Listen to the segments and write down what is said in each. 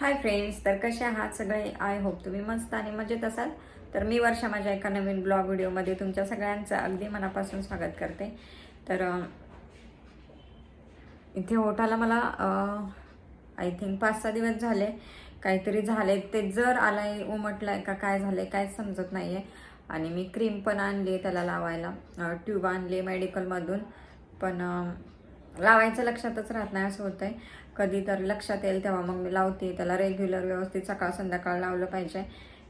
Hi friends तर कसे आहात सगळे? आय होप तुम्ही मस्त आणि मजेत असाल. तर मी वर्षा माझ्या एका नवीन ब्लॉग व्हिडिओमध्ये तुमच्या सगळ्यांचं अगदी मनापासून स्वागत करते. तर इथे ओठाला मला आय थिंक पाच सहा दिवस झाले. काहीतरी झाले ते जर आलाय उमटलाय का काय झालंय काहीच समजत नाही आहे आणि मी क्रीम पण आणली त्याला लावायला. ट्यूब आणली मेडिकलमधून पण लावायचं लक्षातच राहत नाही असं होतंय. कधी तर लक्षात येईल तेव्हा मग मी लावते. त्याला रेग्युलर व्यवस्थित सकाळ संध्याकाळ लावलं पाहिजे.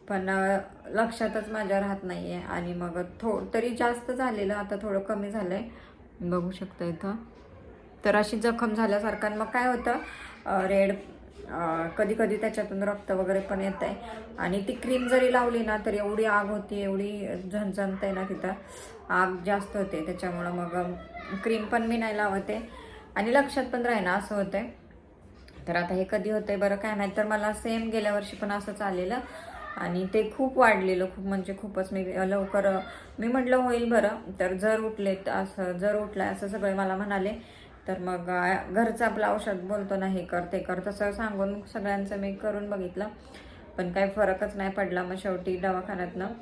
पण लक्षातच माझ्या राहत नाही आहे आणि मग थो तरी जास्त झालेलं आता थोडं कमी झालं आहे बघू शकता इथं. तर अशी जखम झाल्यासारखं आणि मग काय होतं? रेड कधी कधी त्याच्यातून रक्त वगैरे पण येत आहे आणि ती क्रीम जरी लावली ना तर एवढी आग होती एवढी झणझणते ना तिथं. आग जास्त होते. त्याच्यामुळं मग क्रीम पण मी नाही लावते. आणि लक्षात पण राहीना असं होतंय. तर आता हे कधी होतंय बरं काय माहीत. तर मला सेम गेल्या वर्षी पण असंच आलेलं आणि ते खूप वाढलेलं खूप म्हणजे खूपच मी लवकर मी म्हटलं होईल बरं. तर जर उठले असं जर उठलाय असं सगळे मला म्हणाले तर मग घरचं आपलं औषध बोलतो ना हे कर ते कर. तसं सांगून सगळ्यांचं मी करून बघितलं. पण काही फरकच नाही पडला मग शेवटी दवाखान्यातनं.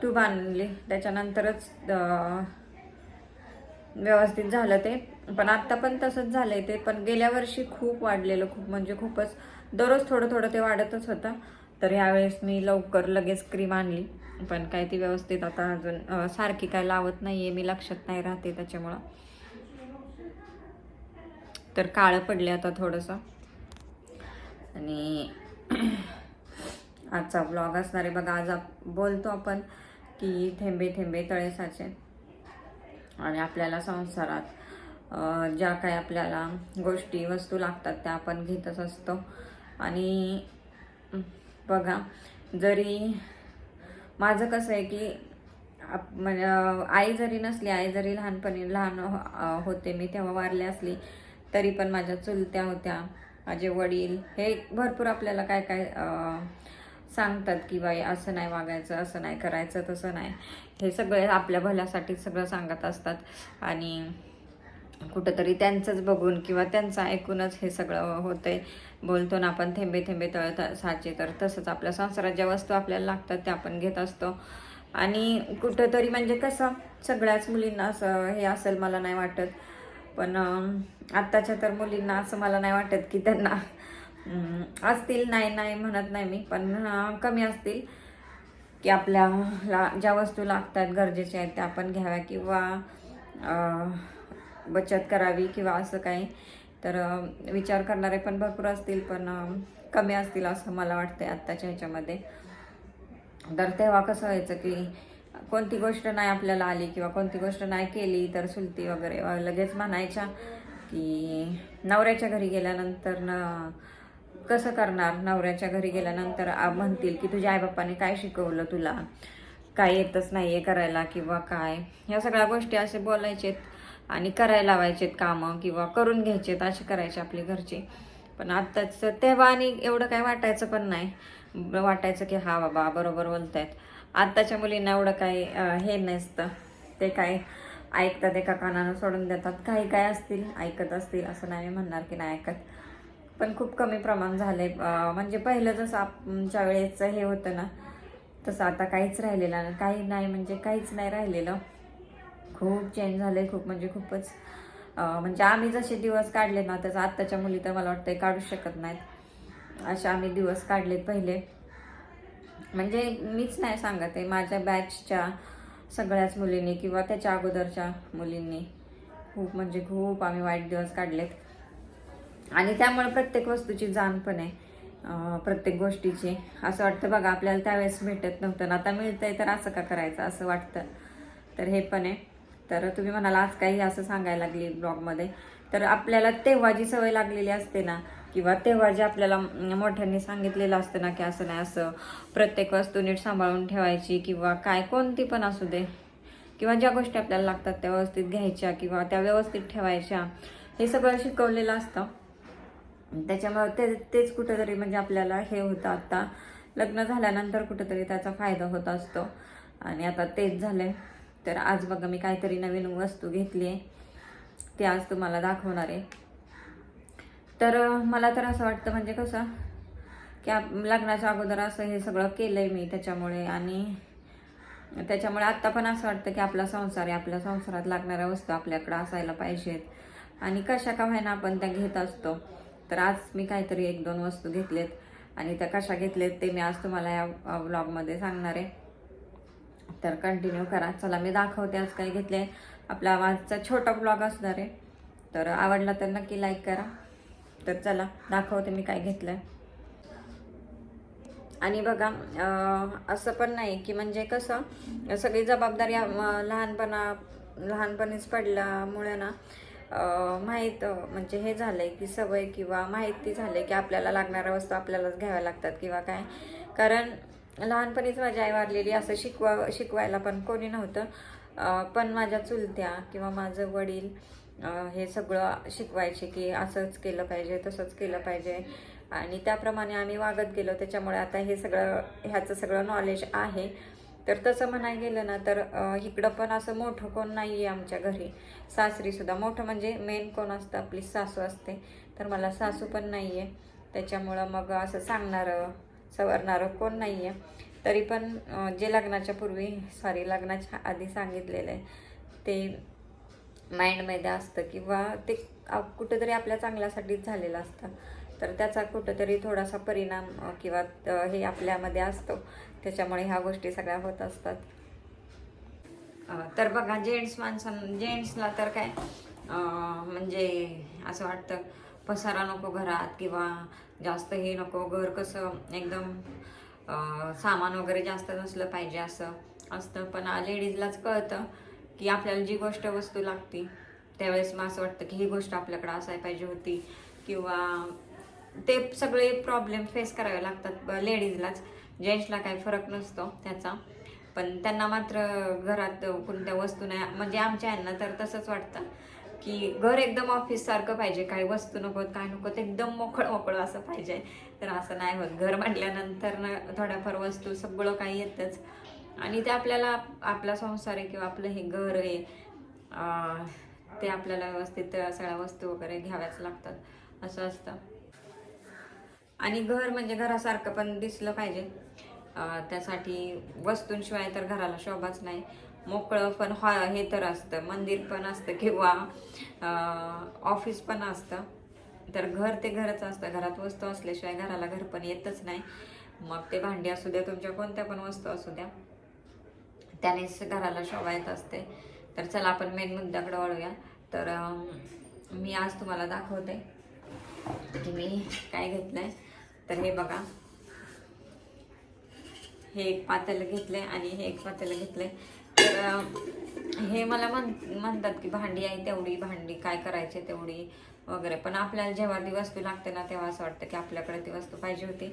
ट्यूब आणली. त्याच्यानंतरच व्यवस्थित झालं ते. पण आत्ता पण तसंच झालंय ते. पण गेल्या वर्षी खूप वाढलेलं खूप म्हणजे खूपच दररोज थोडं थोडं ते वाढतच होतं. तर ह्यावेळेस मी लवकर लगेच क्रीम आणली. पण काय ती व्यवस्थित आता अजून सारखी काय लावत नाही आहे मी लक्षात नाही राहते त्याच्यामुळं. तर काळं पडले आता थोडंसं. आणि आजचा ब्लॉग असणार आहे. बघा आज आप बोलतो आपण की थेंबे थेंबे तळे साचे. आणि आपल्याला संसारात ज्या काही आपल्याला गोष्टी वस्तू लागतात त्या आपण घेतच असतो. आणि बघा जरी माझं कसं आहे की आप- म्हणजे आई जरी नसली आई जरी लहानपणी लहान हो, होते मी तेव्हा वारले असली तरी पण माझ्या चुलत्या होत्या माझे वडील हे भरपूर आपल्याला काय काय सांगतात की बाई असं नाही वागायचं असं नाही करायचं तसं नाही. हे सगळे आपल्या भल्यासाठी सगळं सांगत असतात. आणि कुठंतरी त्यांचंच बघून किंवा त्यांचं ऐकूनच हे सगळं होतंय. बोलतो ना आपण थेंबे थेंबे तळ साचे. तर तसंच आपल्या संसारात ज्या वस्तू आपल्याला लागतात त्या आपण घेत असतो. आणि कुठंतरी म्हणजे कसं सगळ्याच मुलींना असं हे असेल मला नाही वाटत. पण आत्ताच्या तर मुलींना असं मला नाही वाटत की त्यांना असतील नाही नाही म्हणत नाही मी. पण कमी असतील की आपल्याला ज्या वस्तू लागतात गरजेच्या आहेत त्या आपण घ्याव्या. किंवा बचत करावी किंवा असं काही. तर विचार करणारे पण भरपूर असतील पण कमी असतील असं मला वाटतंय आत्ताच्या ह्याच्यामध्ये. तर तेव्हा कसं व्हायचं की कोणती गोष्ट नाही आपल्याला आली किंवा कोणती गोष्ट नाही केली तर सुलती वगैरे लगेच म्हणायच्या की नवऱ्याच्या घरी गेल्यानंतर न कसं करणार? नवऱ्याच्या घरी गेल्यानंतर म्हणतील की तुझ्या आईबापाने काय शिकवलं तुला? काय येतच नाही आहे करायला किंवा काय? ह्या सगळ्या गोष्टी असे बोलायचेत. आणि करायला लावायचेत कामं किंवा करून घ्यायचेत असे करायचे आपली घरचे. पण आत्ताच तेव्हा आणि एवढं काय वाटायचं पण नाही. वाटायचं की हा बाबा बरोबर बोलतायत. आत्ताच्या मुलींना एवढं काही हे नसतं. ते काय ऐकतात एका कानानं सोडून देतात. काही काय असतील ऐकत असतील असं नाही मी म्हणणार की नाही ऐकत. पण खूप कमी प्रमाण झालं आहे म्हणजे पहिलं जसं आमच्या वेळेचं हे होतं ना तसं आता काहीच राहिलेलं नाही. काही नाही म्हणजे काहीच नाही राहिलेलं. खूप चेंज झाले खूप म्हणजे खूपच म्हणजे आम्ही जसे दिवस काढले ना त्याचं आत्ताच्या मुली तर मला वाटतं काढू शकत नाहीत. असे आम्ही दिवस काढलेत पहिले. म्हणजे मीच नाही सांगत आहे माझ्या बॅचच्या सगळ्याच मुलींनी किंवा त्याच्या अगोदरच्या मुलींनी. खूप म्हणजे खूप आम्ही वाईट दिवस काढलेत. आणि त्यामुळे प्रत्येक वस्तूची जाण पण आहे प्रत्येक गोष्टीची. असं वाटतं बघा आपल्याला त्यावेळेस भेटत नव्हतं. ना आता मिळतंय तर असं का करायचं असं वाटतं. तर हे पण आहे. तर तुम्ही म्हणाला आज काही असं सांगायला लागली ब्लॉगमध्ये. तर आपल्याला तेव्हा जी सवय लागलेली असते ना किंवा तेव्हा जे आपल्याला मोठ्यांनी सांगितलेलं असतं ना की असं नाही असं प्रत्येक वस्तू नीट सांभाळून ठेवायची किंवा काय कोणती पण असू दे किंवा ज्या गोष्टी आपल्याला लागतात त्या व्यवस्थित घ्यायच्या किंवा त्या व्यवस्थित ठेवायच्या हे सगळं शिकवलेलं असतं. त्याच्यामुळे ते तेच कुठंतरी म्हणजे आपल्याला हे होतं आता. लग्न झाल्यानंतर कुठंतरी त्याचा फायदा होत असतो. आणि आता तेच झालं आहे तर आज बघा मी काहीतरी नवीन वस्तू घेतली आहे. ती आज तुम्हाला दाखवणार आहे. तर मला तर असं वाटतं म्हणजे कसं की आप- लग्नाच्या अगोदर असं हे सगळं केलं आहे मी त्याच्यामुळे आणि त्याच्यामुळे आत्ता पण असं वाटतं की आपला संसार आहे. आपल्या संसारात लागणाऱ्या वस्तू आपल्याकडे असायला पाहिजेत. आणि कशा का व्हायना आपण त्या घेत असतो. तर आज मी काहीतरी एक दोन वस्तू घेतलेत आणि त्या कशा घेतलेत ते मी आज तुम्हाला या ब्लॉगमध्ये सांगणार आहे. तर कंटिन्यू करा. चला मी दाखवते आज काय घेतले आपला आजचा छोटा ब्लॉग असणार आहे. तर आवडला तर नक्की लाईक करा. तर चला दाखवते मी काय घेतलंय. आणि बघा असं पण नाही की म्हणजे कसं सगळी जबाबदारी लहानपणा लहानपणीच पडल्यामुळे ना माहीत म्हणजे हे झालंय की सवय किंवा माहिती झाले की आपल्याला लागणाऱ्या वस्तू आपल्यालाच घ्याव्या लागतात किंवा काय. कारण लहानपणीच माझी आई वारलेली असं शिकवा शिकवायला पण कोणी नव्हतं. पण माझ्या चुलत्या किंवा माझं वडील हे सगळं शिकवायचे की असंच केलं पाहिजे तसंच केलं पाहिजे. आणि त्याप्रमाणे आम्ही वागत गेलो. त्याच्यामुळे आता हे सगळं ह्याचं सगळं नॉलेज आहे. तर तसं म्हणायला गेलं ना तर इकडं पण असं मोठं कोण नाही आहे आमच्या घरी. सासरीसुद्धा मोठं म्हणजे मेन कोण असतं? आपली सासू असते. तर मला सासू पण नाही आहे त्याच्यामुळं मग असं सांगणारं सवरणारं कोण नाही आहे तरी पण जे लग्नाच्या पूर्वी सॉरी लग्नाच्या आधी सांगितलेलं आहे ते माइंडमध्ये असतं किंवा ते कुठंतरी आपल्या चांगल्यासाठीच झालेलं असतं. तर त्याचा कुठंतरी थोडासा परिणाम किंवा हे आपल्यामध्ये असतो. त्याच्यामुळे ह्या गोष्टी सगळ्या होत असतात. तर बघा जेंट्स माणसां जेंट्सला तर काय म्हणजे असं वाटतं पसारा नको घरात किंवा जास्त हे नको घर कसं एकदम सामान वगैरे जास्त नसलं पाहिजे असं असतं. पण लेडीजलाच कळतं की आपल्याला जी गोष्ट वस्तू लागती त्यावेळेस मग असं वाटतं की ही गोष्ट आपल्याकडे असायला पाहिजे होती. किंवा ते सगळे प्रॉब्लेम फेस करावे लागतात लेडीजलाच. जेंट्सला काही फरक नसतो त्याचा. पण त्यांना मात्र घरात कोणत्या वस्तू नाही म्हणजे आमच्या यांना तर तसंच वाटतं. की घर एकदम ऑफिस सारखं पाहिजे काही वस्तू नकोत काय नको एकदम मोकळं मोकळं असं पाहिजे. तर असं नाही होत. घर म्हटल्यानंतर ना थोड्याफार वस्तू सगळं काही येतच. आणि ते आपल्याला आपला संसार आहे किंवा आपलं हे घर आहे ते आपल्याला व्यवस्थित सगळ्या वस्तू वगैरे घ्याव्याच लागतात. असं असतं. आणि घर म्हणजे घरासारखं पण दिसलं पाहिजे. त्यासाठी वस्तूंशिवाय तर घराला शोभाच नाही. मोकळं पण हॉ हे तर असतं. मंदिर पण असतं किंवा ऑफिस पण असतं. तर घर ते घरच असतं. घरात वस्तू असल्याशिवाय घराला घर पण येतच नाही. मग ते भांडी असू द्या तुमच्या कोणत्या पण वस्तू असू द्या. त्यानेच घराला शोभा येत असते. तर चला आपण मेन मुद्द्याकडे वळूया. तर मी आज तुम्हाला दाखवते की मी काय घेतलंय. तर हे बघा. हे एक पातेलं घेतलंय आणि हे एक पातेलं घेतलंय. तर हे मला म्हण म्हणतात की भांडी आहे तेवढी भांडी काय करायची तेवढी वगैरे. पण आपल्याला जेव्हा ती वस्तू लागते ना तेव्हा असं वाटतं की आपल्याकडे ती वस्तू पाहिजे होती.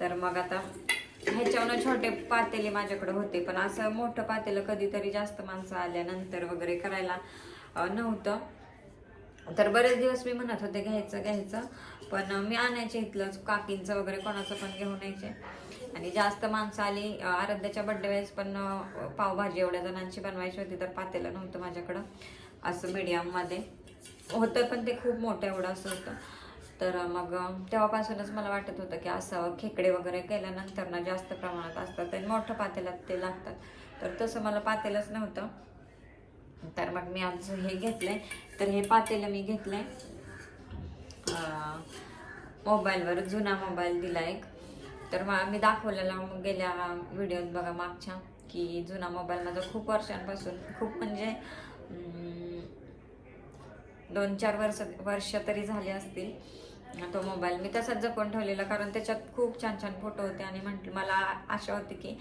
तर मग आता ह्याच्यावरनं छोटे पातेले माझ्याकडे होते. पण असं मोठं पातेलं कधीतरी जास्त माणसं आल्यानंतर वगैरे करायला नव्हतं. तर बरेच दिवस मी म्हणत होते घ्यायचं घ्यायचं. पण मी आणायचे इथलंच काकींचं वगैरे कोणाचं पण घेऊन यायचे. आणि जास्त माणसं आली आराध्याच्या बड्डे वेळेस पण पावभाजी एवढ्या जणांची बनवायची होती तर पातेलं नव्हतं माझ्याकडं असं मीडियममध्ये. होतं पण ते खूप मोठं एवढं असं होतं. तर मग तेव्हापासूनच मला वाटत होतं की असं खेकडे वगैरे केल्यानंतर ना जास्त प्रमाणात असतात आणि मोठं पातेल्यात ते लागतात. तर तसं मला पातेलंच नव्हतं. तर मग मी आज हे घेतलंय. तर हे पातेलं मी घेतलंय. आहे मोबाईलवर जुना मोबाईल दिला एक. तर मग मी दाखवलेला मग गेल्या व्हिडिओत बघा मागच्या की जुना मोबाईल माझा खूप वर्षांपासून खूप म्हणजे दोन चार वर्ष वर्ष तरी झाली असतील तो मोबाईल मी तसाच जपून ठेवलेला कारण त्याच्यात खूप छान छान फोटो होते आणि म्हटलं मला आशा होती की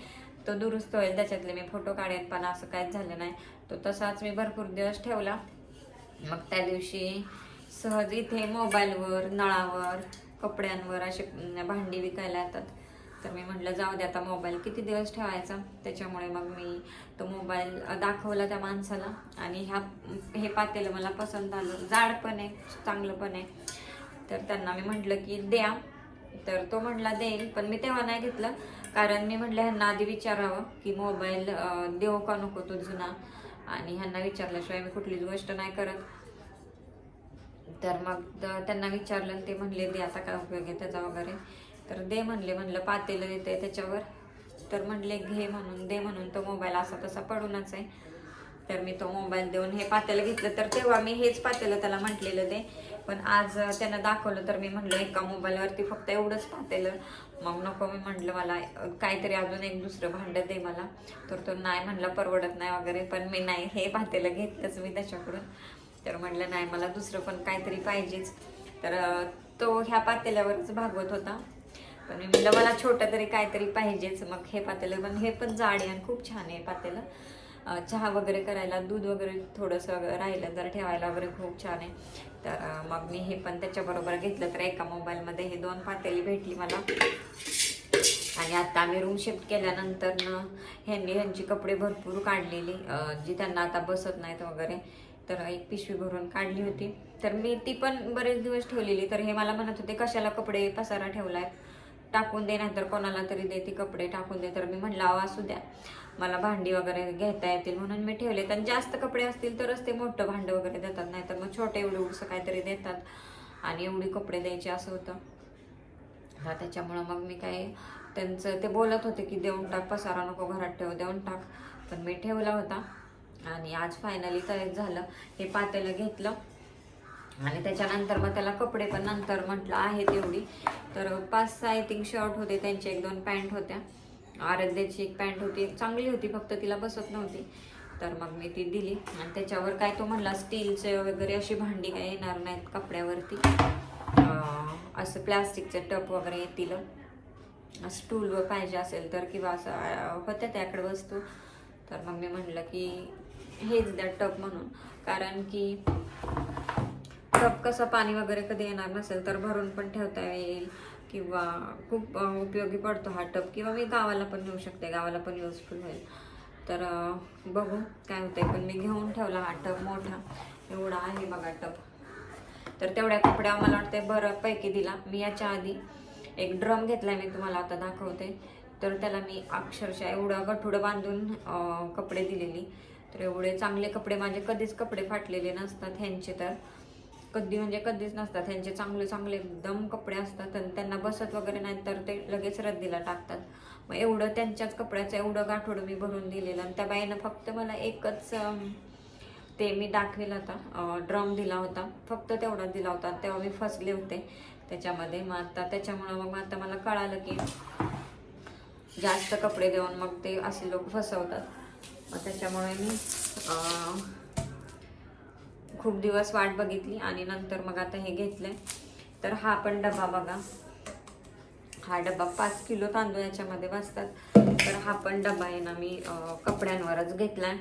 तो दुरुस्त होईल. त्याच्यातले मी फोटो काढेन पण असं काहीच झालं नाही. तो तसाच मी भरपूर दिवस ठेवला. मग त्या दिवशी सहज इथे मोबाईलवर नळावर कपड्यांवर असे भांडी विकायला येतात. तर मी म्हटलं जाऊ दे आता मोबाईल किती दिवस ठेवायचा? त्याच्यामुळे मग मी तो मोबाईल दाखवला त्या माणसाला आणि ह्या हे पातेलं मला पसंत आलं. जाड पण आहे चांगलं पण आहे. तर त्यांना मी म्हटलं की द्या. तर तो म्हटला देईल. पण मी तेव्हा नाही घेतलं. कारण मी म्हटलं ह्यांना आधी विचारावं की मोबाईल देऊ का नको तो जुना? आणि ह्यांना विचारल्याशिवाय मी कुठलीच गोष्ट नाही करत. तर मग त्यांना विचारलं ते म्हणले दे आता काय उपयोग आहे त्याचा वगैरे. तर दे म्हणले म्हणलं पातेलं देते त्याच्यावर. तर म्हणले घे म्हणून दे म्हणून तो मोबाईल असा तसा पडूनच आहे. तर मी तो मोबाईल देऊन हे पातेलं घेतलं. तर तेव्हा मी हेच पातेलं त्याला म्हटलेलं दे पण आज त्यानं दाखवलं तर मी म्हटलं एका मोबाईलवरती फक्त एवढंच पातेलं. मग नको मी म्हटलं मला काहीतरी अजून एक दुसरं भांडं दे मला. तर तो नाही म्हणला परवडत नाही वगैरे पण मी नाही हे पातेलं घेतलंच मी त्याच्याकडून. तर म्हटलं नाही मला दुसरं पण काहीतरी पाहिजेच. तर तो ह्या पातेल्यावरच भागवत होता. पण मी म्हणलं मला छोटं तरी काहीतरी पाहिजेच. मग हे पातेलं पण हे पण जाड आहे आणि खूप छान आहे पातेलं. चहा वगैरे करायला दूध वगैरे थोडंसं राहिलं जर ठेवायला वगैरे खूप छान आहे. तर मग मी हे पण त्याच्याबरोबर घेतलं तर एका मोबाईलमध्ये हे दोन पातेली भेटली मला. आणि आता आम्ही रूम शिफ्ट केल्यानंतर ह्यांनी ह्यांची कपडे भरपूर काढलेली. जी त्यांना आता बसत नाहीत वगैरे तर एक पिशवी भरून काढली होती. तर मी ती पण बरेच दिवस ठेवलेली. तर हे मला म्हणत होते कशाला कपडे पसारा ठेवलाय? टाकून दे नाहीतर कोणाला तरी दे ती कपडे टाकून दे. तर मी म्हणलं अहो असू द्या. मला भांडी वगैरे घेता येतील म्हणून मी ठेवले तर जास्त कपडे असतील तरच ते मोठं भांडं वगैरे देतात. नाहीतर मग छोटे एवढे उडसं काहीतरी देतात. आणि एवढी कपडे द्यायचे असं होतं. हा त्याच्यामुळं मग मी काय त्यांचं ते बोलत होते की देऊन टाक पसारा नको घरात ठेव देऊन टाक. पण मी ठेवला होता. आणि आज फायनली तयार झालं. हे पातेलं घेतलं. आणि त्याच्यानंतर मग त्याला कपडे पण नंतर म्हटलं आहे तेवढी. तर पाच सहा आय थिंक शर्ट होते त्यांचे एक दोन पॅन्ट होत्या. आराध्याची एक पॅन्ट होती. एक चांगली होती फक्त तिला बसत नव्हती. तर मग मी ती दिली. आणि त्याच्यावर काय तो म्हणला स्टीलचे वगैरे अशी भांडी काय येणार नाहीत कपड्यावरती. असं प्लॅस्टिकचे टप वगैरे येतील. स्टूल पाहिजे असेल तर किंवा असं होत्या त्याकडे वस्तू. तर मग मी म्हटलं की हेच द्या टप म्हणून. कारण की टब कसं पाणी वगैरे कधी येणार नसेल तर भरून पण ठेवता येईल. किंवा खूप उपयोगी पडतो हा टप किंवा मी गावाला पण नेऊ शकते गावाला पण युजफुल होईल. तर बघू काय होतंय. पण मी घेऊन ठेवला हा टप मोठा. एवढा आहे बघा टप तर तेवढ्या कपड्या मला वाटते बऱ्यापैकी दिला. मी याच्या आधी एक ड्रम घेतलाय मी तुम्हाला आता दाखवते. तर त्याला मी अक्षरशः एवढं गठुडं बांधून कपडे दिलेली. तर एवढे चांगले कपडे माझे कधीच कपडे फाटलेले नसतात ह्यांचे तर. कधी म्हणजे कधीच नसतात. त्यांचे चांगले चांगले एकदम कपडे असतात आणि त्यांना बसत वगैरे नाही तर ते लगेच रद्दीला टाकतात. मग एवढं त्यांच्याच कपड्याचं एवढं गाठोडं मी भरून दिलेलं आणि त्या बाईनं फक्त मला एकच ते मी दाखवेल आता ड्रम दिला होता. फक्त तेवढा दिला होता. तेव्हा मी फसले होते त्याच्यामध्ये. मग आता त्याच्यामुळं मग आता मला कळालं की जास्त कपडे देऊन मग ते असे लोक फसवतात. मग त्याच्यामुळे मी खूप दिवस वाट बघितली आणि नंतर मग आता हे घेतलंय. तर हा पण डबा बघा. हा डबा पाच किलो तांदूळ याच्यामध्ये बसतात. तर हा पण डबा आहे ना मी कपड्यांवरच घेतलाय.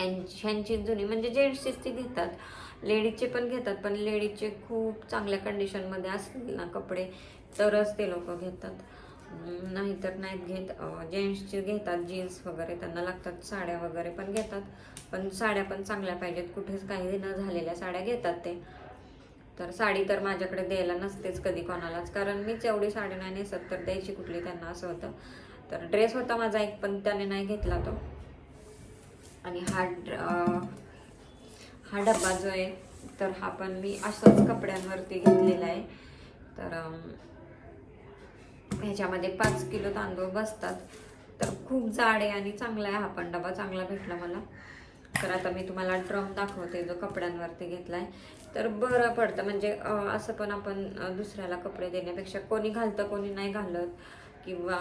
यांची ह्यांची जुनी म्हणजे जेंट्सचीच ती घेतात. लेडीजचे पण घेतात पण लेडीजचे खूप चांगल्या कंडिशनमध्ये असतील ना कपडे तरच ते लोक घेतात. नाहीतर नाहीत घेत. जेंट्सचे घेतात जीन्स वगैरे त्यांना लागतात साड्या वगैरे पण घेतात. पण साड्या पण चांगल्या पाहिजेत. कुठेच काही न झालेल्या साड्या घेतात ते. तर साडी तर माझ्याकडे द्यायला नसतेच कधी कोणालाच. कारण मीच एवढी साडी नाही नेसत तर द्यायची कुठली त्यांना असं होतं. तर ड्रेस होता माझा एक पण त्याने नाही घेतला तो. आणि हा हा डब्बा जो आहे तर हा पण मी असंच कपड्यांवरती घेतलेला आहे. तर ह्याच्यामध्ये पाच किलो तांदूळ बसतात. तर खूप जाड आहे आणि चांगला आहे हा पण. डबा चांगला भेटला मला. तर आता मी तुम्हाला ड्रम दाखवते जो कपड्यांवरती घेतला आहे तर बरं पडतं. म्हणजे असं पण आपण दुसऱ्याला कपडे देण्यापेक्षा कोणी घालतं कोणी नाही घालत किंवा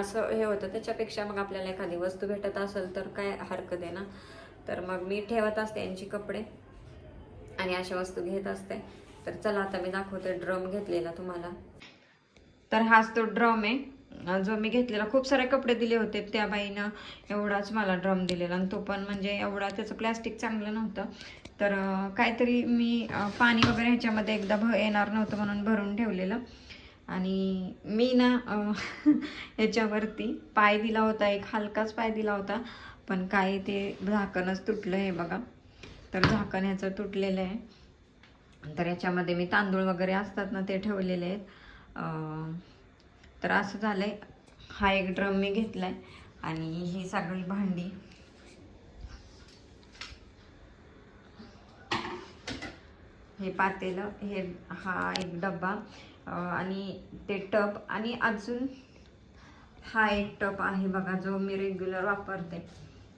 असं हे होतं. त्याच्यापेक्षा मग आपल्याला एखादी वस्तू भेटत असेल तर काय हरकत आहे ना? तर मग मी ठेवत असते यांची कपडे आणि अशा वस्तू घेत असते. तर चला आता मी दाखवते ड्रम घेतलेला तुम्हाला. तर हाच तो ड्रम आहे. जो मी घेतलेला खूप सारे कपडे दिले होते त्या बाईनं एवढाच मला ड्रम दिलेला. आणि तो पण म्हणजे एवढा त्याचं प्लॅस्टिक चांगलं नव्हतं. तर काहीतरी मी पाणी वगैरे ह्याच्यामध्ये एकदा भ येणार नव्हतं म्हणून भरून ठेवलेलं. आणि मी ना ह्याच्यावरती पाय दिला होता एक हलकाच पाय दिला होता. पण काय ते झाकणच तुटलं आहे बघा. तर झाकण ह्याचं तुटलेलं आहे. तर याच्यामध्ये मी तांदूळ वगैरे असतात ना ते ठेवलेले आहेत. तर असं झालंय. हा एक ड्रम मी घेतलाय आणि ही सगळी भांडी. हे पातेलं हे हा एक डब्बा आणि ते टप आणि अजून हा एक टप आहे बघा जो मी रेग्युलर वापरते.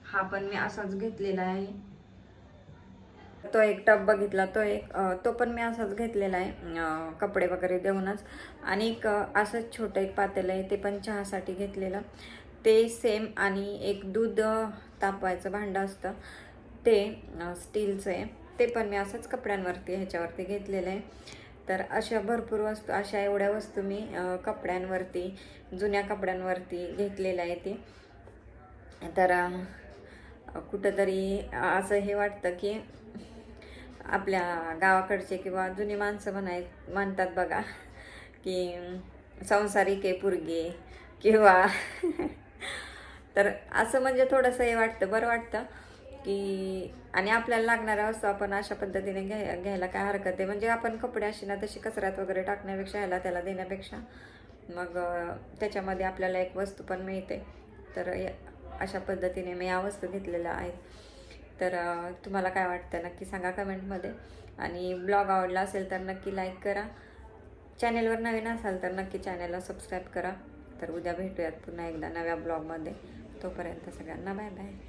हा पण मी असाच घेतलेला आहे. तो एक टब बघितला तो एक तो पण मी असाच घेतलेला आहे कपडे वगैरे देऊनच. आणि एक असंच छोटं एक पातेलं आहे ते पण चहासाठी घेतलेलं. ते सेम आणि एक दूध तापवायचं भांडं असतं ते स्टीलचं आहे. ते पण मी असंच कपड्यांवरती ह्याच्यावरती घेतलेलं आहे. तर अशा भरपूर वस्तू अशा एवढ्या वस्तू मी कपड्यांवरती जुन्या कपड्यांवरती घेतलेल्या आहे ते. तर कुठंतरी असं हे वाटतं की आपल्या गावाकडचे किंवा जुनी माणसं म्हणाय म्हणतात बघा की संसारिक आहे पुरगे किंवा तर असं म्हणजे थोडंसं हे वाटतं बरं वाटतं की आणि आपल्याला लागणाऱ्या वस्तू आपण अशा पद्धतीने घ्याय घ्यायला काय हरकत आहे. म्हणजे आपण कपडे अशी ना तशी कचऱ्यात वगैरे टाकण्यापेक्षा ह्याला त्याला देण्यापेक्षा मग त्याच्यामध्ये आपल्याला एक वस्तू पण मिळते. तर या- अशा पद्धतीने मी या वस्तू घेतलेल्या आहेत. तर तुम्हाला काय वाटतं? नक्की सांगा कमेंटमध्ये. आणि ब्लॉग आवडला असेल तर नक्की लाईक करा. चॅनेलवर नवीन असाल तर नक्की चॅनेलला सबस्क्राईब करा. तर उद्या भेटूयात पुन्हा एकदा नव्या ब्लॉगमध्ये. तोपर्यंत सगळ्यांना बाय बाय.